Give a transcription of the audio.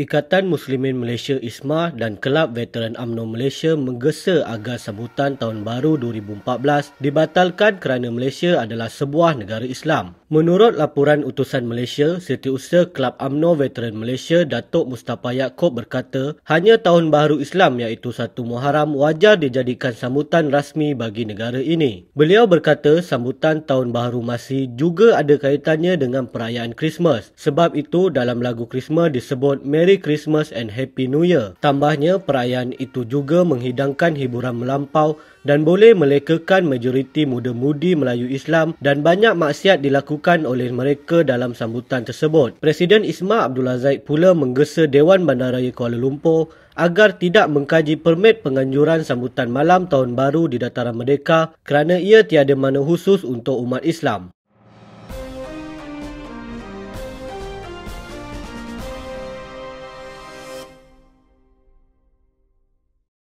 Ikatan Muslimin Malaysia ISMA dan Kelab Veteran UMNO Malaysia menggesa agar sambutan Tahun Baru 2014 dibatalkan kerana Malaysia adalah sebuah negara Islam. Menurut laporan utusan Malaysia, Setiausaha Kelab UMNO Veteran Malaysia Datuk Mustafa Yaakob berkata, hanya Tahun Baru Islam iaitu 1 Muharram wajar dijadikan sambutan rasmi bagi negara ini. Beliau berkata sambutan Tahun Baru Masih juga ada kaitannya dengan perayaan Christmas. Sebab itu dalam lagu Christmas disebut Merry Merry Christmas and Happy New Year. Tambahnya, perayaan itu juga menghidangkan hiburan melampau dan boleh melekakan majoriti muda-mudi Melayu Islam dan banyak maksiat dilakukan oleh mereka dalam sambutan tersebut. Presiden Isma Abdul Azaid pula menggesa Dewan Bandaraya Kuala Lumpur agar tidak mengkaji permit penganjuran sambutan malam tahun baru di Dataran Merdeka kerana ia tiada mana khusus untuk umat Islam.